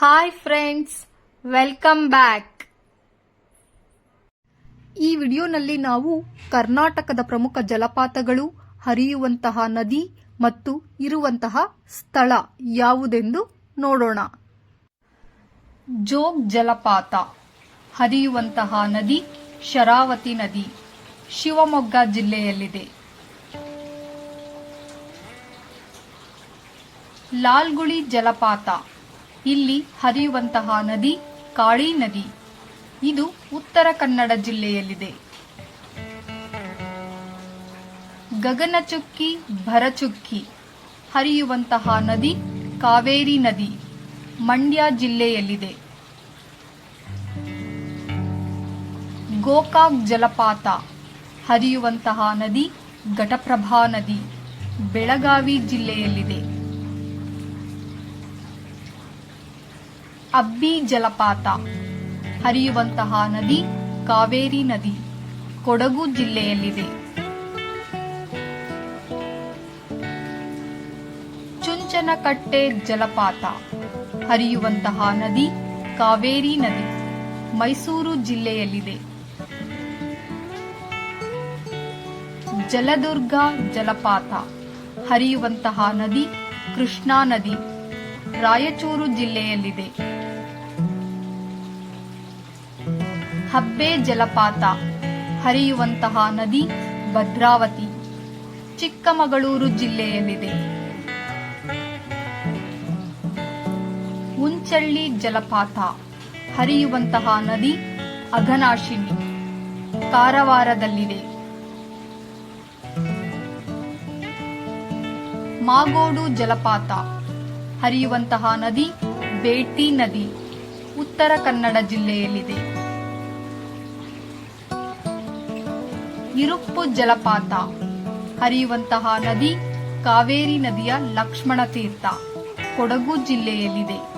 Hi friends welcome back ಈ ವಿಡಿಯೋನಲ್ಲಿ ನಾವು ಕರ್ನಾಟಕದ ಪ್ರಮುಖ ಜಲಪಾತಗಳು, ಹರಿಯುವಂತಹ ನದಿ ಮತ್ತು ಇರುವಂತಹ ಸ್ಥಳ ಯಾವುದೆಂದು ನೋಡೋಣ. ಜೋಗ್ ಜಲಪಾತ, ಹರಿಯುವಂತಹ ನದಿ, ಶರಾವತಿ ನದಿ, ಶಿವಮೊಗ್ಗ ಜಿಲ್ಲೆಯಲ್ಲಿದೆ. ಲಾಲ್ಗುಳಿ ಜಲಪಾತ ಇಲ್ಲಿ ಹರಿಯುವಂತಹ ನದಿ ಕಾಳಿ ನದಿ. ಇದು ಉತ್ತರ ಕನ್ನಡ ಜಿಲ್ಲೆಯಲ್ಲಿದೆ. ಗಗನಚುಕ್ಕಿ, ಭರಚುಕ್ಕಿ ಹರಿಯುವಂತಹ ನದಿ ಕಾವೇರಿ ನದಿ, ಮಂಡ್ಯ ಜಿಲ್ಲೆಯಲ್ಲಿದೆ. ಗೋಕಾಕ್ ಜಲಪಾತ ಹರಿಯುವಂತಹ ನದಿ ಘಟಪ್ರಭಾ ನದಿ, ಬೆಳಗಾವಿ ಜಿಲ್ಲೆಯಲ್ಲಿದೆ. ಅಬ್ಬಿ ಜಲಪಾತ. ಹರಿಯುವಂತಹ ನದಿ ಕಾವೇರಿ ನದಿ ಕೊಡಗು ಜಿಲ್ಲೆಯಲ್ಲಿದೆ. ಚುಂಚನಕಟ್ಟೆ ಜಲಪಾತ. ಹರಿಯುವಂತಹ ನದಿ ಕಾವೇರಿ ನದಿ ಮೈಸೂರು ಜಿಲ್ಲೆಯಲ್ಲಿದೆ. ಜಲದುರ್ಗ ಜಲಪಾತ. ಹರಿಯುವಂತಹ ನದಿ ಕೃಷ್ಣಾ ನದಿ ರಾಯಚೂರು ಜಿಲ್ಲೆಯಲ್ಲಿದೆ. ಹಬ್ಬೆ ಜಲಪಾತ, ಹರಿಯುವಂತಹ ನದಿ ಭದ್ರಾವತಿ, ಚಿಕ್ಕಮಗಳೂರು ಜಿಲ್ಲೆಯಲ್ಲಿದೆ. ಉಂಚಳ್ಳಿ ಜಲಪಾತ, ಹರಿಯುವಂತಹ ನದಿ ಅಘನಾಶಿನಿ ಕಾರವಾರದಲ್ಲಿದೆ. ಮಾಗೋಡು ಜಲಪಾತ, ಹರಿಯುವಂತಹ ನದಿ ಬೇಟಿ ನದಿ, ಉತ್ತರ ಕನ್ನಡ ಜಿಲ್ಲೆಯಲ್ಲಿದೆ. ಇರುಪ್ಪು ಜಲಪಾತ. ಹರಿಯುವಂತಹ ನದಿ ಕಾವೇರಿ ನದಿಯ ಲಕ್ಷ್ಮಣ ತೀರ್ಥ. ಕೊಡಗು ಜಿಲ್ಲೆಯಲ್ಲಿದೆ.